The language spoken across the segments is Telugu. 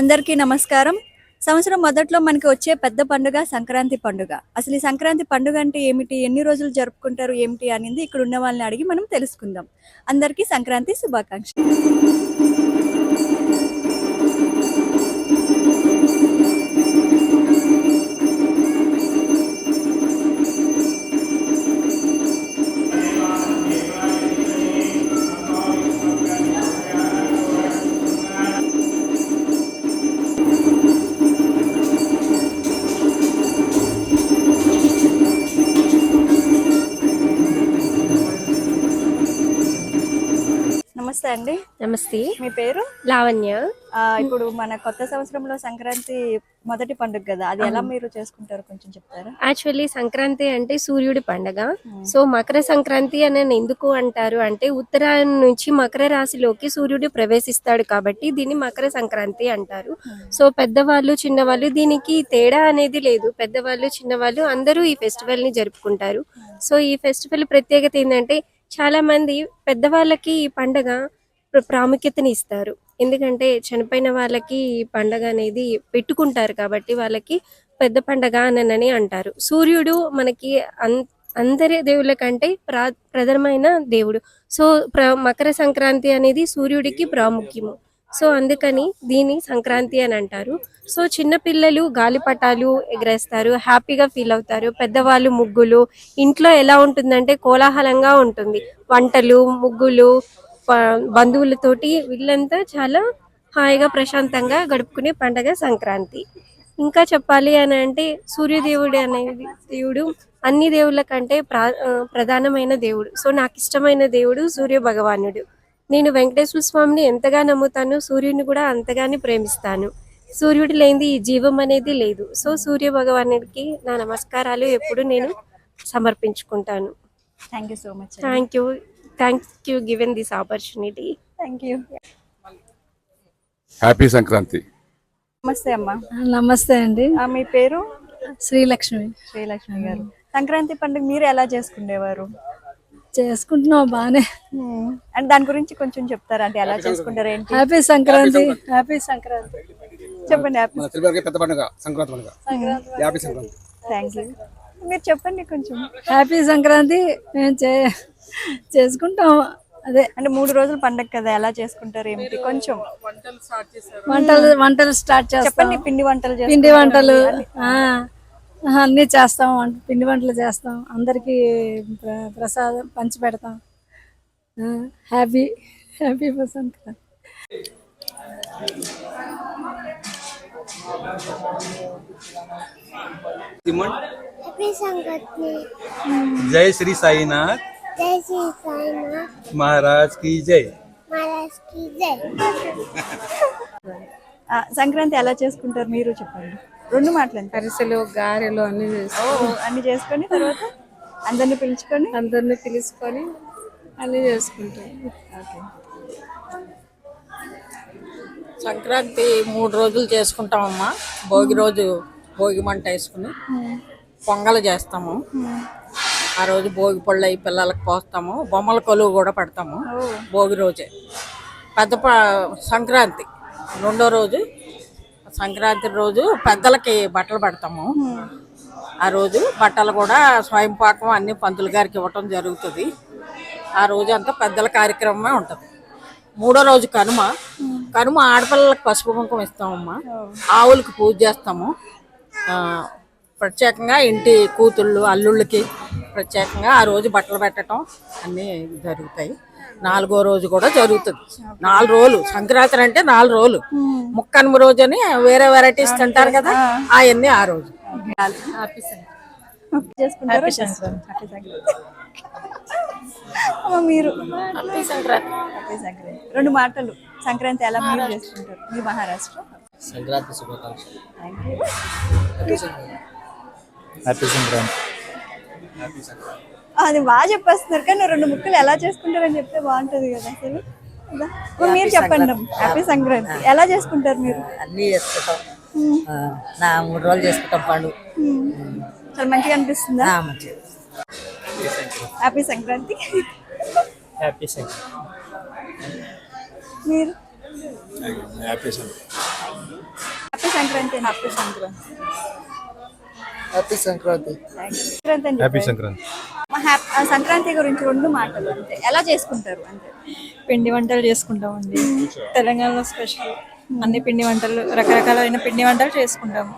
అందరికీ నమస్కారం. సంవత్సరం మొదట్లో మనకి వచ్చే పెద్ద పండుగ సంక్రాంతి పండుగ. అసలు ఈ సంక్రాంతి పండుగ అంటే ఏమిటి? ఎన్ని రోజులు జరుపుకుంటారు? ఏమిటి? అనేది ఇక్కడ ఉన్న వాళ్ళని అడిగి మనం తెలుసుకుందాం. అందరికీ సంక్రాంతి శుభాకాంక్షలు. నమస్తే అండి. నమస్తే. మీ పేరు? లావణ్య. ఇప్పుడు మన కొత్త సంవత్సరంలో సంక్రాంతి మొదటి పండుగ కదా అది ఎలా మీరు చేసుకుంటారు కొంచెం చెప్తారా? యాక్చువల్లీ సంక్రాంతి అంటే సూర్యుడి పండగ. సో మకర సంక్రాంతి అని ఎందుకు అంటారు అంటే ఉత్తరాయణం నుంచి మకర రాశిలోకి సూర్యుడు ప్రవేశిస్తాడు కాబట్టి దీన్ని మకర సంక్రాంతి అంటారు. సో పెద్దవాళ్ళు చిన్నవాళ్ళు దీనికి తేడా అనేది లేదు. పెద్దవాళ్ళు చిన్నవాళ్ళు అందరూ ఈ ఫెస్టివల్ని జరుపుకుంటారు సో ఈ ఫెస్టివల్ ప్రత్యేకత ఏంటంటే చాలా మంది పెద్దవాళ్ళకి ఈ పండగ ప్రాముఖ్యతని ఇస్తారు. ఎందుకంటే చనిపోయిన వాళ్ళకి ఈ పండగ అనేది పెట్టుకుంటారు కాబట్టి వాళ్ళకి పెద్ద పండగ అని అంటారు. సూర్యుడు మనకి అన్- అందరి దేవుళ్ళ కంటే ప్రా ప్రధానమైన దేవుడు. సో ప్ర మకర సంక్రాంతి అనేది సూర్యుడికి ప్రాముఖ్యము. సో అందుకని దీన్ని సంక్రాంతి అని అంటారు. సో చిన్న పిల్లలు గాలిపటాలు ఎగరేస్తారు హ్యాపీగా ఫీల్ అవుతారు. పెద్దవాళ్ళు ముగ్గులు ఇంట్లో ఎలా ఉంటుందంటే కోలాహలంగా ఉంటుంది. వంటలు ముగ్గులు బంధువులతోటి వీళ్ళంతా చాలా హాయిగా ప్రశాంతంగా గడుపుకునే పండగ సంక్రాంతి. ఇంకా చెప్పాలి అని అంటే సూర్యదేవుడు అనేది దేవుడు అన్ని దేవుళ్ళ కంటే ప్రా ప్రధానమైన దేవుడు. సో నాకు ఇష్టమైన దేవుడు సూర్య భగవానుడు. నేను వెంకటేశ్వర స్వామిని ఎంతగా నమ్ముతాను సూర్యుని కూడా అంతగానే ప్రేమిస్తాను. సూర్యుడు లేనిది ఈ జీవం అనేది లేదు. సో సూర్య భగవానుడికి నా నమస్కారాలు ఎప్పుడు నేను సమర్పించుకుంటాను. Thank you so much thank you thank you given this opportunity thank you happy Sankranti నమస్తే అమ్మా నమస్తే అండి. ఆ, మీ పేరు? శ్రీలక్ష్మి. శ్రీలక్ష్మి గారు. సంక్రాంతి పండుగ మీరు ఎలా చేసుకునేవారు చేసుకుంటున్నాం బాగానే అండ్ దాని గురించి కొంచెం చెప్తారా? అంటే ఎలా చేసుకుంటారు ఏంటి? హ్యాపీ సంక్రాంతి. హ్యాపీ సంక్రాంతి. చెప్పండి తెలుగు పెద్ద పండుగ సంక్రాంతి పండుగ. హ్యాపీ సంక్రాంతి. థ్యాంక్ యూ మీరు చెప్పండి కొంచెం. హ్యాపీ సంక్రాంతి. మేము చే చేసుకుంటాం. అదే. అంటే మూడు రోజుల పండుగ కదా ఎలా చేసుకుంటారు ఏమిటి? కొంచెం. వంటలు వంటలు స్టార్ట్ చేస్తాం. చెప్పండి పిండి వంటలు చేస్తారు పిండి వంటలు ఆ, అన్నీ చేస్తాం. వంట పిండి వంటలు చేస్తాం. అందరికి ప్ర- ప్రసాదం పంచి పెడతాం. Happy happy Sankranti. Happy Sankranti जय श्री साईनाथ जय श्री साईनाथ महाराज की जय महाराज की जय ఆ, సంక్రాంతి ఎలా చేసుకుంటారు మీరు చెప్పండి రెండు మాటలండి అరిసెలు గారెలు అన్ని ఓ అన్ని చేసుకొని తర్వాత అందరిని పిలుచుకొని అందరిని పిలుచుకొని అన్ని చేసుకుంటాం ఓకే సంక్రాంతి మూడు రోజులు చేసుకుంటామమ్మా భోగి రోజు భోగి మంట వేసుకుని పొంగల్ చేస్తాము. ఆ రోజు భోగి పళ్ళు అయి పిల్లలకు పోస్తాము. బొమ్మల కొలువు కూడా పెడతాము. భోగి రోజే. పెద్ద సంక్రాంతి. రెండో రోజు సంక్రాంతి రోజు పెద్దలకి బట్టలు పెడతాము. ఆ రోజు బట్టలు కూడా స్వయం పాకం అన్ని పంతులు గారికి ఇవ్వటం జరుగుతుంది. ఆ రోజు అంతా పెద్దల కార్యక్రమమే ఉంటుంది. మూడో రోజు కనుమ. కనుమ ఆడపిల్లలకు పసుపు కుంకుమ ఇస్తామమ్మా. ఆవులకు పూజ చేస్తాము. ప్రత్యేకంగా ఇంటి కూతుళ్ళు అల్లుళ్ళకి ప్రత్యేకంగా ఆ రోజు బట్టలు పెట్టడం అన్నీ జరుగుతాయి. నాలుగో రోజు కూడా జరుగుతుంది. నాలుగు రోజులు. సంక్రాంతి అంటే నాలుగు రోజులు. ముక్కనుమ రోజు అని వేరే వెరైటీస్ తింటారు కదా అవన్నీ ఆ రోజు. మీరు? రెండు మాటలు. సంక్రాంతి ఎలా మీరు చేసుకుంటారు? మీ మహారాష్ట్ర? సంక్రాంతి శుభాకాంక్షలు. థ్యాంక్ యూ హ్యాపీ సంక్రాంతి అది బాగా చెప్పేస్తున్నారు కానీ రెండు ముక్కలు ఎలా చేసుకుంటారని చెప్తే బాగుంటది కదా అసలు. మీరు చెప్పండి. హ్యాపీ సంక్రాంతి. ఎలా చేసుకుంటారు మీరు? అన్నీ చేసుకుంటాం. ఆ, నా మూడు రోజులు చేసుకుంటాం పండుగ చాలా మంచిగా అనిపిస్తుందా? ఆ, మంచిది హ్యాపీ సంక్రాంతి. హ్యాపీ సంక్రాంతి. మీరు? Happy Sankranti. Happy Sankranti. Happy Sankranti. Happy Sankranti happy. Sankranti Sankranti గురించి రెండు మాటలు అంతే. ఎలా చేసుకుంటారు అంతే? పిండి వంటలు చేసుకుంటామండి. తెలంగాణలో స్పెషల్ అన్ని పిండి వంటలు రకరకాలైన పిండి వంటలు చేసుకుంటాము.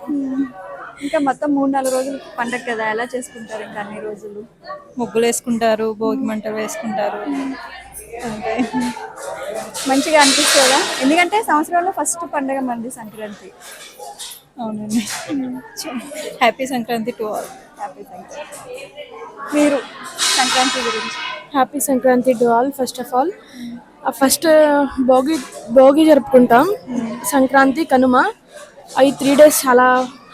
ఇంకా మొత్తం మూడు నాలుగు రోజులు పండగ కదా ఎలా చేసుకుంటారు ఇంకా అన్ని రోజులు? ముగ్గులు వేసుకుంటారు భోగి మంటలు వేసుకుంటారు. అంతే. మంచిగా అనిపిస్తుందా? ఎందుకంటే సంవత్సరంలో ఫస్ట్ పండగ మంది సంక్రాంతి. అవునండి. Happy Sankranti to all. Happy Sankranti. మీరు సంక్రాంతి గురించి? Happy Sankranti to all first of all. First Bhogi Bhogi జరుపుకుంటాం. సంక్రాంతి కనుమ. అవి త్రీ డేస్ చాలా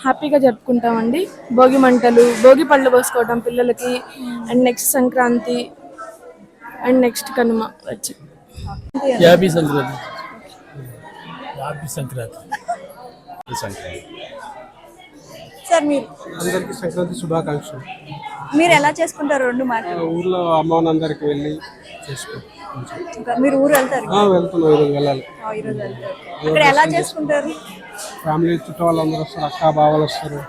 హ్యాపీగా జరుపుకుంటామండి. భోగి మంటలు భోగి పళ్ళు పోసుకోవడం పిల్లలకి. And next Sankranti and next Kanuma. వచ్చి happy Sankranti. Happy Sankranti. Sir మీరు అందరికీ సంక్రాంతి శుభాకాంక్షలు. మీరు ఎలా చేసుకుంటారు రెండు మాటలు? ఊర్లో అమ్మవారందరికి వెళ్ళి చేసుకో ఇంకా మీరు ఊరు వెళ్తారు? వెళ్తున్నాం ఈరోజు వెళ్ళాలి. ఈరోజు వెళ్తారు. అక్కడ ఎలా చేసుకుంటారు? ఫ్యామిలీ చుట్టూ వాళ్ళందరూ వస్తారు అక్క బావలు వస్తారు.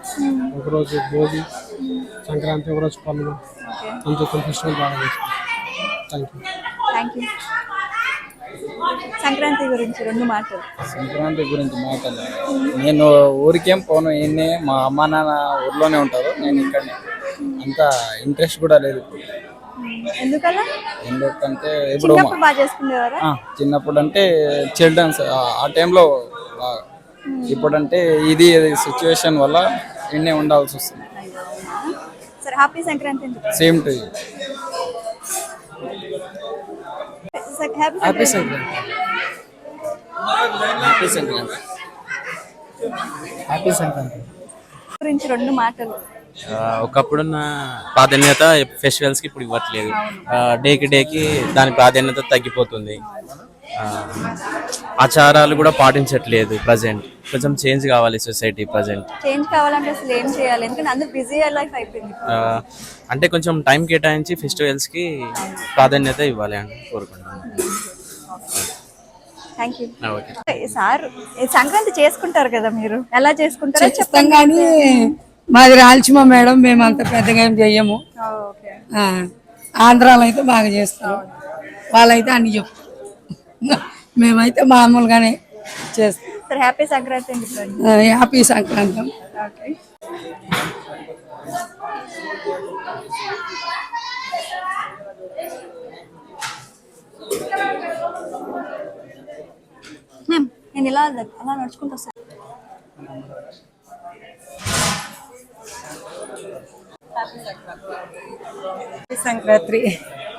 ఒకరోజు భోగి సంక్రాంతి ఒకరోజు పనులు అంత ఫెస్టివల్ బాగా చేస్తాం thank you thank you Sankranti గురించి రెండు మాటలు. సంక్రాంతి గురించి మాటలు. నేను ఊరికేం పోను ఈయన్నే మా అమ్మ నాన్న ఊర్లోనే ఉంటారు. నేను ఇక్కడనే. అంత ఇంట్రెస్ట్ కూడా లేదు. ఎందుకలా? ఎందుకంటే ఇప్పుడు చిన్నప్పుడు బాగా చేసుకునేవారా? ఆ, చిన్నప్పుడు అంటే చిల్డ్రన్స్ ఆ టైంలో బాగా. ఇప్పుడంటే ఇది సిచ్యువేషన్ వల్ల ఇన్నే ఉండాల్సి వస్తుంది. సరే happy Sankranti. Same to happy Sankranti. Happy Sankranti happy Sankranti గురించి రెండు మాటలు. ఒకప్పుడున్న ప్రాధాన్యత ఫెస్టివల్స్కి ఇప్పుడు ఇవ్వట్లేదు. డేకి డేకి దాని ప్రాధాన్యత తగ్గిపోతుంది. ఆ, ఆచారాలు కూడా పాటించట్లేదు ప్రజెంట్. కొంచెం చేంజ్ కావాలి సొసైటీ ప్రజెంట్. చేంజ్ కావాలంటే అసలు ఏం చేయాలి? ఎందుకంటే అందరూ బిజీ లైఫ్ అయిపోయింది అంటే కొంచెం టైం కేటాయించి ఫెస్టివల్స్కి ప్రాధాన్యత ఇవ్వాలి అని కోరుకుంటున్నాను. థ్యాంక్ యూ ఓకే సార్ ఈ సంక్రాంతి చేసుకుంటారు కదా మీరు? ఎలా చేసుకుంటారో చెప్పండి. కానీ మాది రాల్చిమా మేడం మేము అంత పెద్దగా ఏం చెయ్యము. ఓకే. ఆ, ఆంధ్రాలో అయితే బాగా చేస్తాం. వాళ్ళైతే అన్ని చెప్తారు మేమైతే మామూలుగానే చేస్తాం. సరే హ్యాపీ సంక్రాంతి ఆ, హ్యాపీ సంక్రాంతి. ఇలా అలా నడుచుకుంటూ వస్తాను. సంక్రాంతి.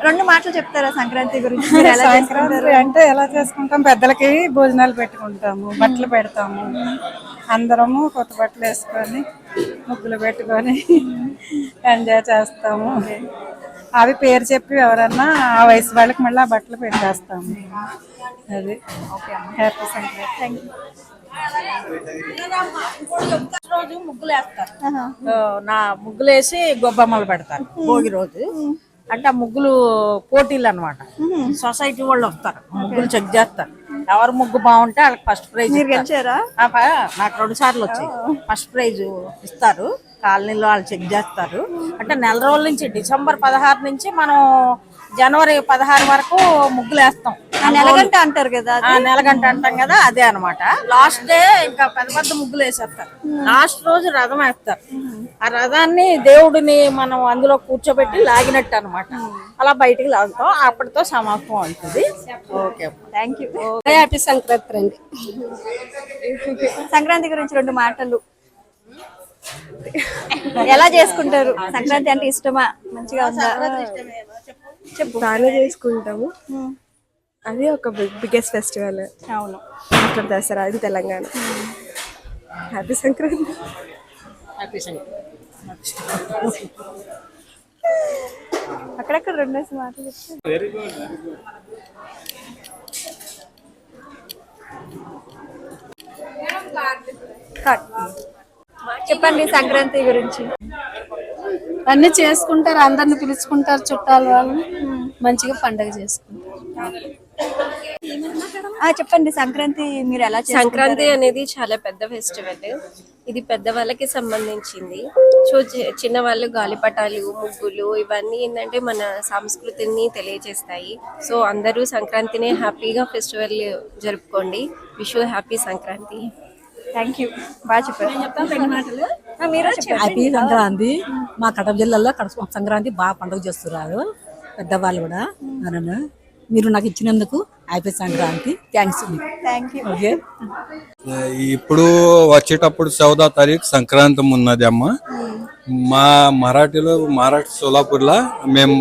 రెండు మాటలు చెప్తారా సంక్రాంతి గురించి? మీరు ఎలా? సంక్రాంతి అంటే ఎలా చేసుకుంటాం? పెద్దలకి భోజనాలు పెట్టుకుంటాము బట్టలు పెడతాము. అందరము కొత్త బట్టలు వేసుకొని ముగ్గులు పెట్టుకొని ఎంజాయ్ చేస్తాము. అవి పేరు చెప్పి ఎవరన్నా ఆ వయసు వాళ్ళకి మళ్ళీ ఆ బట్టలు పెట్టేస్తాము. అది. హ్యాపీ సంక్రాంతి థ్యాంక్ యూ రోజు ముగ్గులు వేస్తారు నా ముగ్గులు వేసి గొబ్బమ్మలు పెడతారు భోగి రోజు. అంటే ఆ ముగ్గులు పోటీలు అనమాట సొసైటీ వాళ్ళు వస్తారు. ముగ్గులు చెక్ చేస్తారు. ఎవరు ముగ్గు బాగుంటే వాళ్ళకి ఫస్ట్ ప్రైజ్ మీరు గెలిచారా? నాకు రెండు సార్లు వచ్చాయి. ఫస్ట్ ప్రైజ్ ఇస్తారు. కాలనీలో వాళ్ళు చెక్ చేస్తారు. అంటే నెల రోజుల నుంచి డిసెంబర్ పదహారు నుంచి మనం జనవరి పదహారు వరకు ముగ్గులు వేస్తాం నెలగంట అంటారు కదా నెలగంట అంటాం కదా అదే అన్నమాట. లాస్ట్ డే ఇంకా పెద్ద పెద్ద ముగ్గులు వేసేస్తారు లాస్ట్ రోజు రథం వేస్తారు. ఆ రథాన్ని దేవుడిని మనం అందులో కూర్చోబెట్టి లాగినట్టు అన్నమాట. అలా బయటికి లాగుతాం. అప్పటితో సమాప్తం అవుతుంది. Okay. Thank you happy Sankranti రండి. సంక్రాంతి గురించి రెండు మాటలు. ఎలా చేసుకుంటారు? సంక్రాంతి అంటే ఇష్టమా? మంచిగా ఉందా? చెప్పు. బాగానే చేసుకుంటాము. అది ఒక బిగ్గెస్ట్ ఫెస్టివల్ అవును. ఆఫ్టర్ దసరా ఇది తెలంగాణ. హ్యాపీ సంక్రాంతి అక్కడక్కడ రెండేసి మాటలు. చెప్పండి సంక్రాంతి గురించి. అన్ని చేసుకుంటారు అందరిని పిలుచుకుంటారు చుట్టాలు వాళ్ళు మంచిగా పండగ చేసుకుంటారు. ఆ, చెప్పండి సంక్రాంతి మీరు ఎలా చేసుకుంటారు? సంక్రాంతి అనేది చాలా పెద్ద ఫెస్టివల్. ఇది పెద్దవాళ్ళకి సంబంధించింది. సో చి- చిన్న వాళ్ళు గాలిపటాలు ముగ్గులు ఇవన్నీ ఏంటంటే మన సంస్కృతిని తెలియజేస్తాయి సో అందరూ సంక్రాంతిని హ్యాపీగా festival జరుపుకోండి. Wish happy Sankranti. Thank you. బాగా చెప్పారు. ఆ, మీరే చెప్పండి. హ్యాపీ సంక్రాంతి. మా కడప జిల్లాలో కడప సంక్రాంతి బాగా పండుగ చేస్తున్నారు. పెద్దవాళ్ళు కూడా. నన్ను మీరు నాకు ఇచ్చినందుకు happy Sankranti. Thanks thank you okay ఇప్పుడు వచ్చేటప్పుడు చౌదా తారీఖు సంక్రాంతి ఉన్నది అమ్మ. మా మరాఠీలో మరాఠీ సోలాపూర్లో మేము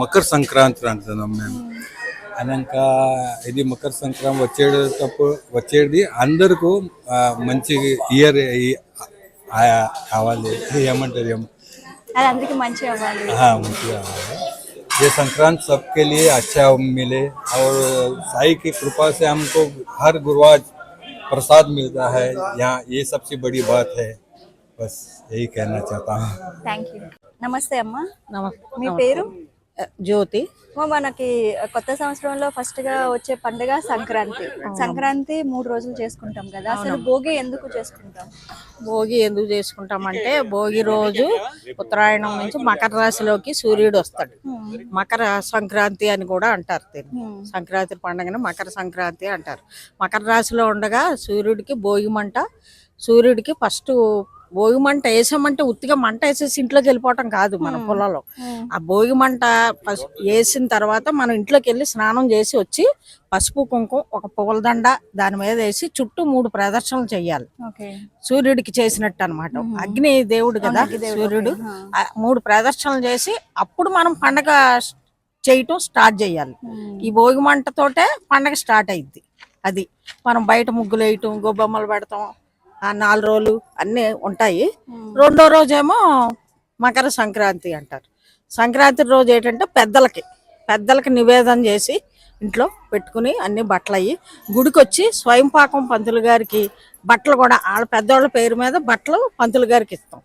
మకర సంక్రాంతి అంటున్నాం మేము. అనాక ఇది మకర సంక్రాంతి వచ్చేటప్పుడు వచ్చేది అందరికీ మంచి ఇయర్ కావాలి. ఏమంటారు ఏమ? అది అందరికి మంచి అవ్వాలి हाँ मुझे ये संक्रांत सबके लिए अच्छा मिले और साई की कृपा से हमको हर गुरुवार प्रसाद मिलता है यहाँ ये सबसे बड़ी बात है बस यही कहना चाहता हूँ థ్యాంక్ యూ నమస్తే అమ్మా నమస్తే మీ పేరు జ్యోతి? మనకి కొత్త సంవత్సరంలో ఫస్ట్గా వచ్చే పండుగ సంక్రాంతి. సంక్రాంతి మూడు రోజులు చేసుకుంటాం కదా. అసలు భోగి ఎందుకు చేసుకుంటాం? భోగి ఎందుకు చేసుకుంటామంటే భోగి రోజు ఉత్తరాయణం నుంచి మకర రాశిలోకి సూర్యుడు వస్తాడు. మకర సంక్రాంతి అని కూడా అంటారు దీన్ని. సంక్రాంతి పండుగను మకర సంక్రాంతి అంటారు. మకర రాశిలో ఉండగా సూర్యుడికి భోగి మంట సూర్యుడికి ఫస్ట్ భోగి మంట వేసామంటే ఉత్తిగా మంట వేసేసి ఇంట్లోకి వెళ్ళిపోవటం కాదు మన పొలంలో ఆ భోగి మంట వేసిన తర్వాత మనం ఇంట్లోకి వెళ్ళి స్నానం చేసి వచ్చి పసుపు కుంకుమ ఒక పూలదండ దాని మీద వేసి చుట్టూ మూడు ప్రదర్శనలు చేయాలి. సూర్యుడికి చేసినట్టు అనమాట అగ్ని దేవుడు కదా సూర్యుడు. మూడు ప్రదర్శనలు చేసి అప్పుడు మనం పండగ చేయటం స్టార్ట్ చేయాలి. ఈ భోగి మంటతోటే పండగ స్టార్ట్ అయింది అది మనం బయట ముగ్గులు వేయటం గొబ్బమ్మలు పెడతాం ఆ నాలుగు రోజులు అన్నీ ఉంటాయి. రెండో రోజేమో మకర సంక్రాంతి అంటారు. సంక్రాంతి రోజు ఏంటంటే పెద్దలకి పెద్దలకి నివేదన చేసి ఇంట్లో పెట్టుకుని అన్ని బట్టలు అయ్యి గుడికి వచ్చి స్వయంపాకం పంతులు గారికి బట్టలు కూడా వాళ్ళ పెద్దవాళ్ళ పేరు మీద బట్టలు పంతులు గారికి ఇస్తాం.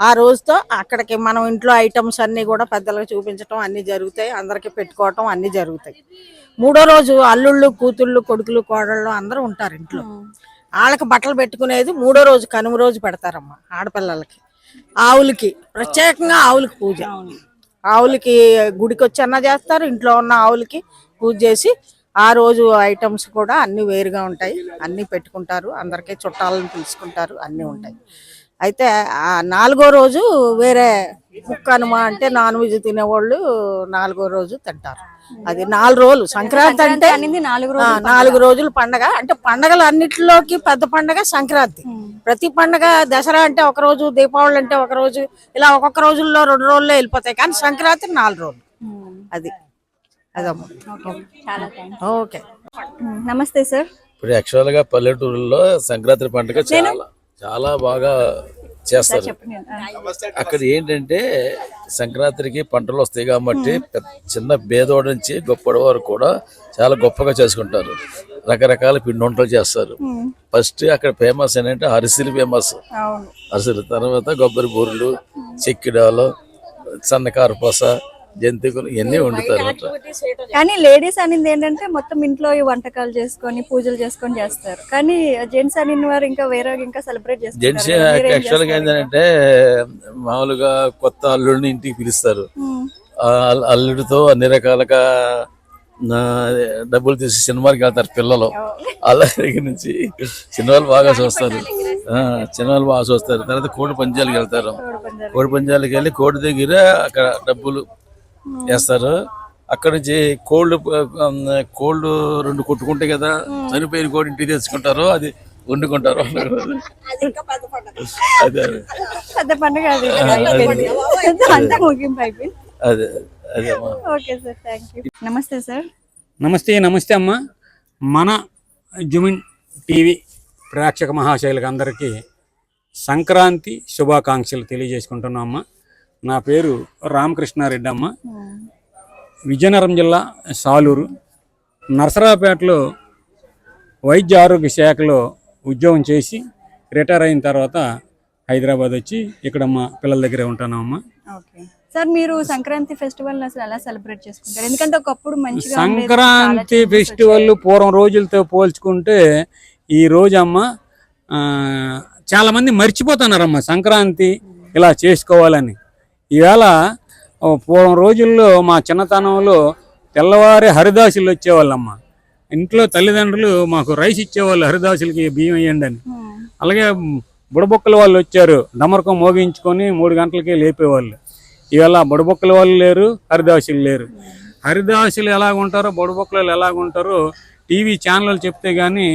ఆ రోజుతో అక్కడికి మనం ఇంట్లో ఐటమ్స్ అన్ని కూడా పెద్దలకు చూపించడం అన్ని జరుగుతాయి అందరికి పెట్టుకోవటం అన్ని జరుగుతాయి. మూడో రోజు అల్లుళ్ళు కూతుళ్ళు కొడుకులు కోడళ్ళు అందరూ ఉంటారు ఇంట్లో. వాళ్ళకి బట్టలు పెట్టుకునేది మూడో రోజు కనుమ రోజు పెడతారమ్మా ఆడపిల్లలకి. ఆవులకి ప్రత్యేకంగా ఆవులకి పూజ. ఆవులకి గుడికి వచ్చి అన్న చేస్తారు ఇంట్లో ఉన్న ఆవులకి పూజ చేసి ఆ రోజు ఐటమ్స్ కూడా అన్ని వేరుగా ఉంటాయి అన్ని పెట్టుకుంటారు అందరికీ చుట్టాలను పిలుచుకుంటారు అన్నీ ఉంటాయి. అయితే ఆ నాలుగో రోజు వేరే ముక్కనుమ అంటే నాన్ వెజ్ తినేవాళ్ళు నాలుగో రోజు తింటారు. అది నాలుగు రోజులు. సంక్రాంతి అంటే నాలుగు రోజులు పండగ. అంటే పండగలు అన్నిటిలోకి పెద్ద పండగ సంక్రాంతి. ప్రతి పండగ దసరా అంటే ఒక రోజు దీపావళి అంటే ఒక రోజు ఇలా ఒక్కొక్క రోజుల్లో రెండు రోజుల్లో వెళ్ళిపోతాయి. కానీ సంక్రాంతి నాలుగు రోజులు. అది. అదమ్మా. ఓకే. నమస్తే సార్. ఇప్పుడు యాక్చువల్గా పల్లెటూరులో సంక్రాంతి పండుగ చాలా చాలా బాగా చేస్తారు. అక్కడ ఏంటంటే సంక్రాంతికి పంటలు వస్తాయి కాబట్టి చిన్న బేదోడు నుంచి గొప్పడి వరకు కూడా చాలా గొప్పగా చేసుకుంటారు. రకరకాల పిండి వంటలు చేస్తారు. ఫస్ట్ అక్కడ ఫేమస్ ఏంటంటే అరిసెలు ఫేమస్. అరిసెలు తర్వాత కొబ్బరి బూరెలు చెక్కిడాలు సన్నకారు పొస జంతికలు ఇవన్నీ వండుతారు కానీ లేడీస్ అనేది ఏంటంటే మొత్తం ఇంట్లో ఈ వంటకాలు చేసుకొని పూజలు చేసుకొని చేస్తారు. కానీ జెంట్స్ అని వారు ఇంకా వేరే ఇంకా సెలబ్రేట్ జెంట్స్ చేసుకుంటారు. కదా. మీరేం యాక్చువల్గా చేస్తారు? ఏంటంటే మామూలుగా కొత్త అల్లుడిని ఇంటికి పిలుస్తారు. అల్లుడితో అన్ని రకాలుగా డబ్బులు తీసి సినిమాకి వెళ్తారు పిల్లలు. అలా దగ్గర నుంచి సినిమాలు బాగా చూస్తారు. ఆ, సినిమాలు బాగా చూస్తారు. తర్వాత కోడి పంచాలకు వెళ్తారు. కోడి పంచాలకు వెళ్ళి కోడి దగ్గర అక్కడ డబ్బులు వేస్తారు. అక్కడ నుంచి కోల్డ్ కోల్డ్ రెండు కొట్టుకుంటే కదా చనిపోయిన కోడి ఇంటికి తెచ్చుకుంటారు అది వండుకుంటారు. అదే పెద్ద పండుగ. అది అయిపోయింది. అంతా ముగింపు అయిపోయింది. అదే అదే అమ్మా. ఓకే సార్ థ్యాంక్ యూ నమస్తే సార్. నమస్తే నమస్తే అమ్మ. మన జుమిన్ టీవీ ప్రేక్షక మహాశైలకు అందరికీ సంక్రాంతి శుభాకాంక్షలు తెలియజేసుకుంటున్నాం అమ్మ. నా పేరు రామకృష్ణారెడ్డి అమ్మ విజయనగరం జిల్లా సాలూరు. నరసరావుపేటలో వైద్య ఆరోగ్య శాఖలో ఉద్యోగం చేసి రిటైర్ అయిన తర్వాత హైదరాబాద్ వచ్చి ఇక్కడ మా పిల్లల దగ్గరే ఉంటాను అమ్మ ఓకే. సార్ మీరు సంక్రాంతి ఫెస్టివల్ అసలు ఎలా సెలబ్రేట్ చేసుకుంటారు? ఎందుకంటే ఒకప్పుడు చాలా సంక్రాంతి ఫెస్టివల్. పూర్వం రోజులతో పోల్చుకుంటే ఈ రోజమ్మ ఆ, చాలా మంది మర్చిపోతున్నారమ్మ సంక్రాంతి ఇలా చేసుకోవాలని. ఈవేళ పూర్వం రోజుల్లో మా చిన్నతనంలో తెల్లవారి హరిదాసులు వచ్చేవాళ్ళమ్మ. ఇంట్లో తల్లిదండ్రులు మాకు రైస్ ఇచ్చేవాళ్ళు హరిదాసులకి బియ్యం వేయండి అని. అలాగే బుడబొక్కల వాళ్ళు వచ్చారు. డమరకం మోగించుకొని మూడు గంటలకే లేపేవాళ్ళు. ఇవాళ బుడబొక్కల వాళ్ళు లేరు హరిదాసులు లేరు. హరిదాసులు ఎలాగ ఉంటారో బుడబొక్కలు ఎలాగ ఉంటారో టీవీ ఛానల్ చెప్తే కానీ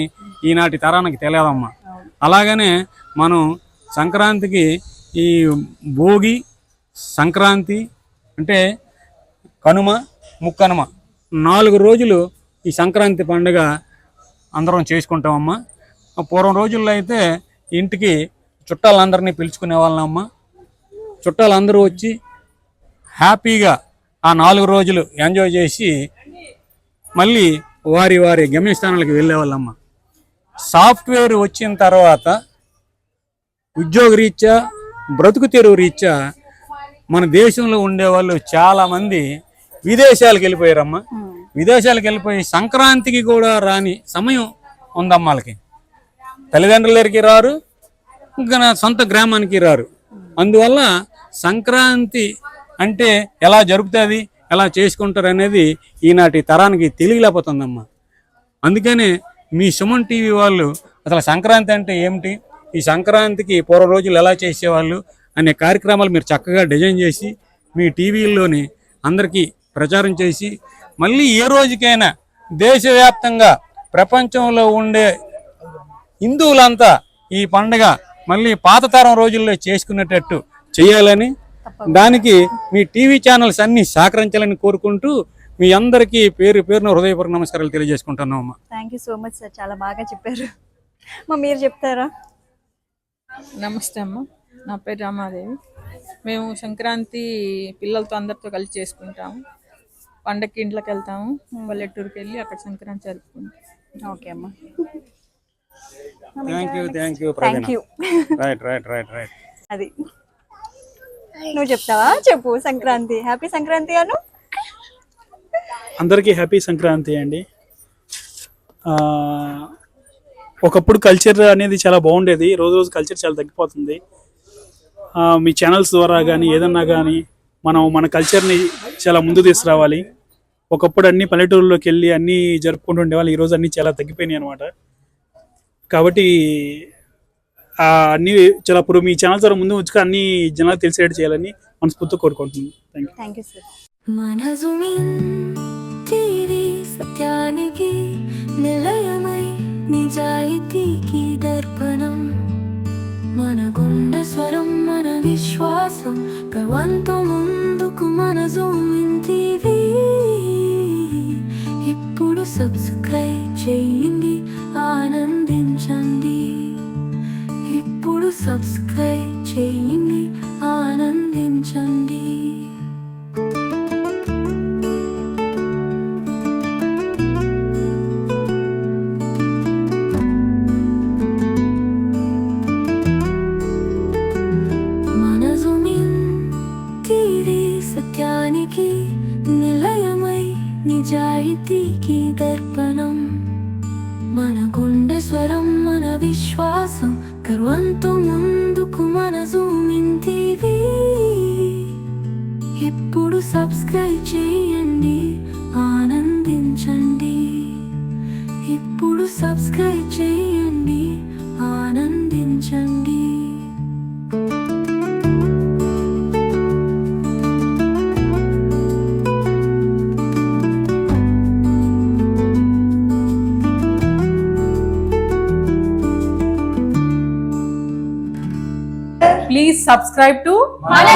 ఈనాటి తరానికి తెలియదమ్మా. అలాగనే మనం సంక్రాంతికి ఈ భోగి సంక్రాంతి అంటే కనుమ ముక్కనుమ. నాలుగు రోజులు ఈ సంక్రాంతి పండుగ అందరం చేసుకుంటామమ్మా. పూర్వం రోజుల్లో అయితే ఇంటికి చుట్టాలందరినీ పిలుచుకునే వాళ్ళమ్మా చుట్టాలందరూ వచ్చి హ్యాపీగా ఆ నాలుగు రోజులు ఎంజాయ్ చేసి మళ్ళీ వారి వారి గమ్యస్థానాలకు వెళ్ళేవాళ్ళమ్మ సాఫ్ట్వేర్ వచ్చిన తర్వాత ఉద్యోగ రీత్యా బ్రతుకు తెరువు రీత్యా మన దేశంలో ఉండేవాళ్ళు చాలా మంది విదేశాలకు వెళ్ళిపోయారమ్మా. విదేశాలకు వెళ్ళిపోయి సంక్రాంతికి కూడా రాని సమయం ఉందమ్మా వాళ్ళకి. తల్లిదండ్రుల దగ్గరికి రారు ఇంకా సొంత గ్రామానికి రారు. అందువల్ల సంక్రాంతి అంటే ఎలా జరుపుతుంది ఎలా చేసుకుంటారు అనేది ఈనాటి తరానికి తెలియలేకపోతుందమ్మా. అందుకనే మీ సుమన్ టీవీ వాళ్ళు అసలు సంక్రాంతి అంటే ఏమిటి? ఈ సంక్రాంతికి పూర్వ రోజులు ఎలా చేసేవాళ్ళు? అనే కార్యక్రమాలు మీరు చక్కగా డిజైన్ చేసి మీ టీవీల్లోని అందరికీ ప్రచారం చేసి మళ్ళీ ఏ రోజుకైనా దేశవ్యాప్తంగా ప్రపంచంలో ఉండే హిందువులంతా ఈ పండగ మళ్ళీ పాత తరం రోజుల్లో చేసుకునేటట్టు చేయాలని దానికి మీ టీవీ ఛానల్స్ అన్ని సహకరించాలని కోరుకుంటూ మీ అందరికీ పేరు పేరున హృదయపూర్వక నమస్కారాలు తెలియజేసుకుంటున్నాం అమ్మా. Thank you so much sir చాలా బాగా చెప్పారు. మా మీరు చెప్తారా? నమస్తే అమ్మ. నా పేరు రామాదేవి. మేము సంక్రాంతి పిల్లలతో అందరితో కలిసి చేసుకుంటాము. పండక్కి ఇంట్లోకి వెళ్తాము. పల్లెటూరుకి వెళ్ళి అక్కడ సంక్రాంతి జరుపుకుంటాం. ఓకే అమ్మా. Thank you thank you thank you right right right right అది. నువ్వు చెప్తావా? చెప్పు సంక్రాంతి. హ్యాపీ సంక్రాంతి అను. అందరికీ హ్యాపీ సంక్రాంతి అండి. ఆ, ఒకప్పుడు కల్చర్ అనేది చాలా బాగుండేది. రోజు రోజు కల్చర్ చాలా తగ్గిపోతుంది. మీ ఛానల్స్ ద్వారా కానీ ఏదన్నా కానీ మనం మన కల్చర్ని చాలా ముందు తీసుకురావాలి. ఒకప్పుడు అన్ని పల్లెటూరులోకి వెళ్ళి అన్నీ జరుపుకుంటూ ఉండేవాళ్ళు ఈరోజు అన్నీ చాలా తగ్గిపోయినాయి అనమాట కాబట్టి ఆ, అన్నీ చాలా ఇప్పుడు మీ ఛానల్స్ ద్వారా ముందు వచ్చుక అన్ని జనాలు తెలిసేటట్టు చేయాలని మనస్ఫూర్తిగా కోరుకుంటున్నాను. థ్యాంక్ యూ సత్యానికి నిలయమై నిజాయితీకి దర్పణం. మన గుండె స్వరం మన విశ్వాసం కవంతు ముందుకు మన జూమింటివి ఇప్పుడు సబ్స్క్రైబ్ చేయండి ఆనందించండి. ఇప్పుడు సబ్స్క్రైబ్ కరువంతు ముందుకు మన జూమింటివి ఎప్పుడు సబ్స్క్రైబ్ చేయండి ఆనందించండి ఇప్పుడు సబ్స్క్రైబ్ చేయండి సబ్స్క్రైబ్ టు మన